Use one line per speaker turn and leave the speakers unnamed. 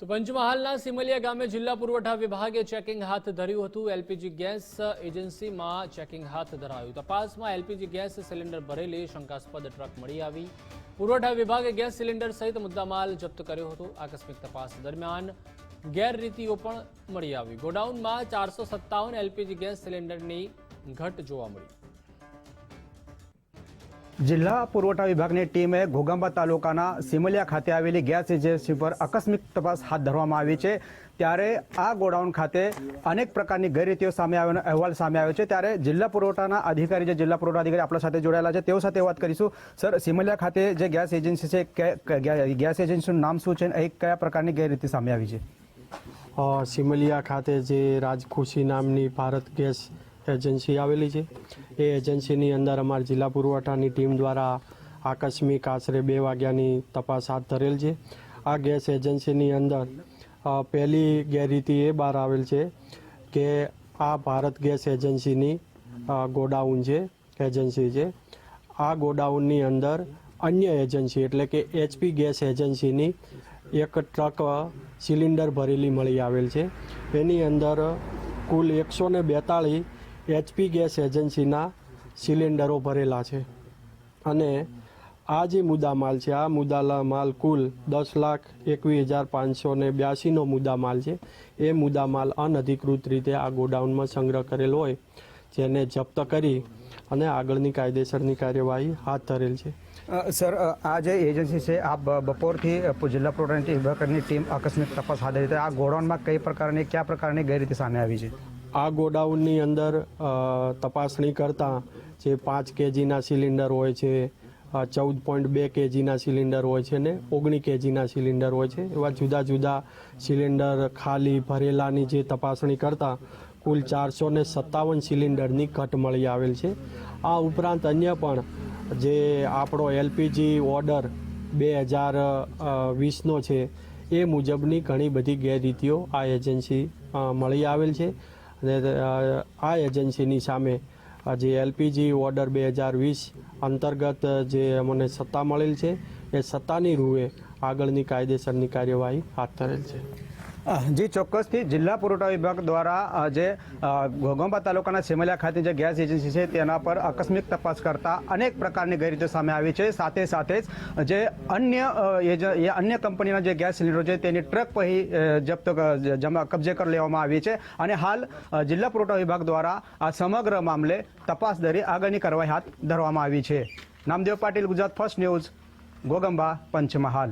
તો પંચમહાલના સિમલિયા ગામે જિલ્લા પુરવઠા વિભાગે ચેકિંગ હાથ ધર્યું હતું. એલપીજી ગેસ એજન્સીમાં ચેકિંગ હાથ ધરાયું. તપાસમાં એલપીજી ગેસ સિલિન્ડર ભરેલી શંકાસ્પદ ટ્રક મળી આવી. પુરવઠા વિભાગે ગેસ સિલિન્ડર સહિત મુદ્દામાલ જપ્ત કર્યો હતો. આકસ્મિક તપાસ દરમિયાન ગેરરીતિઓ પણ મળી આવી. ગોડાઉનમાં ચારસો સત્તાવન એલપીજી ગેસ સિલિન્ડરની ઘટ જોવા મળી.
જિલ્લા પુરવઠા વિભાગની ટીમે ઘોગંબા તાલુકાના સિમલિયા ખાતે આવેલી ગેસ એજન્સી પર આકસ્મિક તપાસ હાથ ધરવામાં આવી છે. ત્યારે આ ગોડાઉન ખાતે અનેક પ્રકારની ગેરરીતિઓ સામે આવ્યો અહેવાલ સામે આવ્યો છે. ત્યારે જિલ્લા પુરવઠાના અધિકારી જે જિલ્લા પુરવઠા અધિકારી આપણા સાથે જોડાયેલા છે, તેઓ સાથે વાત કરીશું. સર, સિમલિયા ખાતે જે ગેસ એજન્સી છે ગેસ એજન્સીનું નામ શું છે અહીં કયા પ્રકારની ગેરરીતિ સામે આવી છે?
સિમલિયા ખાતે જે રાજખુશી નામની ભારત ગેસ એજન્સી આવેલી છે. એ એજન્સીની અંદર અમારા જિલ્લા પુરવઠાની ટીમ દ્વારા આકસ્મિક આશરે બે વાગ્યાની તપાસ હાથ ધરેલ છે. આ ગેસ એજન્સીની અંદર પહેલી ગેરરીતિ એ બહાર આવેલ છે કે આ ભારત ગેસ એજન્સીની ગોડાઉન છે એજન્સી છે. આ ગોડાઉનની અંદર અન્ય એજન્સી એટલે કે એચપી ગેસ એજન્સીની એક ટ્રક સિલિન્ડર ભરેલી મળી આવેલ છે. એની અંદર કુલ એકસો ને બેતાળીસ એચપી ગેસ એજન્સીના સિલિન્ડરો ભરેલા છે. અને આ જે મુદ્દામાલ છે, આ મુદ્દા માલ કુલ દસ લાખ એકવીસ હજાર પાંચસો ને બ્યાસીનો મુદ્દામાલ છે. એ મુદ્દામાલ અનધિકૃત રીતે આ ગોડાઉનમાં સંગ્રહ કરેલો હોય, જેને જપ્ત કરી અને આગળની કાયદેસરની કાર્યવાહી હાથ ધરેલ છે.
સર આ જે એજન્સી છે, આ બપોરથી જિલ્લા પુરવઠા વિભાગની ટીમ આકસ્મિક તપાસ હાથ ધરી આ ગોડાઉનમાં કઈ પ્રકારની, કયા પ્રકારની ગેરરીતિ સામે આવી છે?
આ ગોડાઉનની અંદર તપાસણી કરતાં જે પાંચ કેજીના સિલિન્ડર હોય છે ચૌદ પોઈન્ટ બે કેજીના સિલિન્ડર હોય છે ને ઓગણી કેજીના સિલિન્ડર હોય છે, એવા જુદા જુદા સિલિન્ડર ખાલી ભરેલાની જે તપાસણી કરતાં કુલ ચારસો ને સત્તાવન સિલિન્ડરની ઘટ મળી આવેલ છે. આ ઉપરાંત અન્ય પણ જે આપણો એલપીજી ઓર્ડર બે હજાર વીસનો છે, એ મુજબની ઘણી બધી ગેરરીતિઓ આ એજન્સી મળી આવેલ છે. અને આ એજન્સીની સામે જે એલપીજી ઓર્ડર બે હજાર વીસ અંતર્ગત જે અમને સત્તા મળેલ છે, એ સત્તાની રૂએ આગળની કાયદેસરની કાર્યવાહી હાથ ધરેલ છે.
જી, ચોક્કસથી જિલ્લા પુરવઠા વિભાગ દ્વારા જે ઘોઘંબા તાલુકાના સેમલિયા ખાતે જે ગેસ એજન્સી છે તેના પર આકસ્મિક તપાસ કરતા અનેક પ્રકારની ગેરરીતિઓ સામે આવી છે. સાથે સાથે જ જે અન્ય અન્ય કંપનીના જે ગેસ સિલિન્ડરો છે તેની ટ્રક પછી જપ્ત જમા, કબજે કરી લેવામાં આવી છે અને હાલ જિલ્લા પુરવઠા વિભાગ દ્વારા આ સમગ્ર મામલે તપાસ દરી આગળની કાર્યવાહી હાથ ધરવામાં આવી છે. Namdev Patil, Gujarat first news, Goghamba Panchmahal.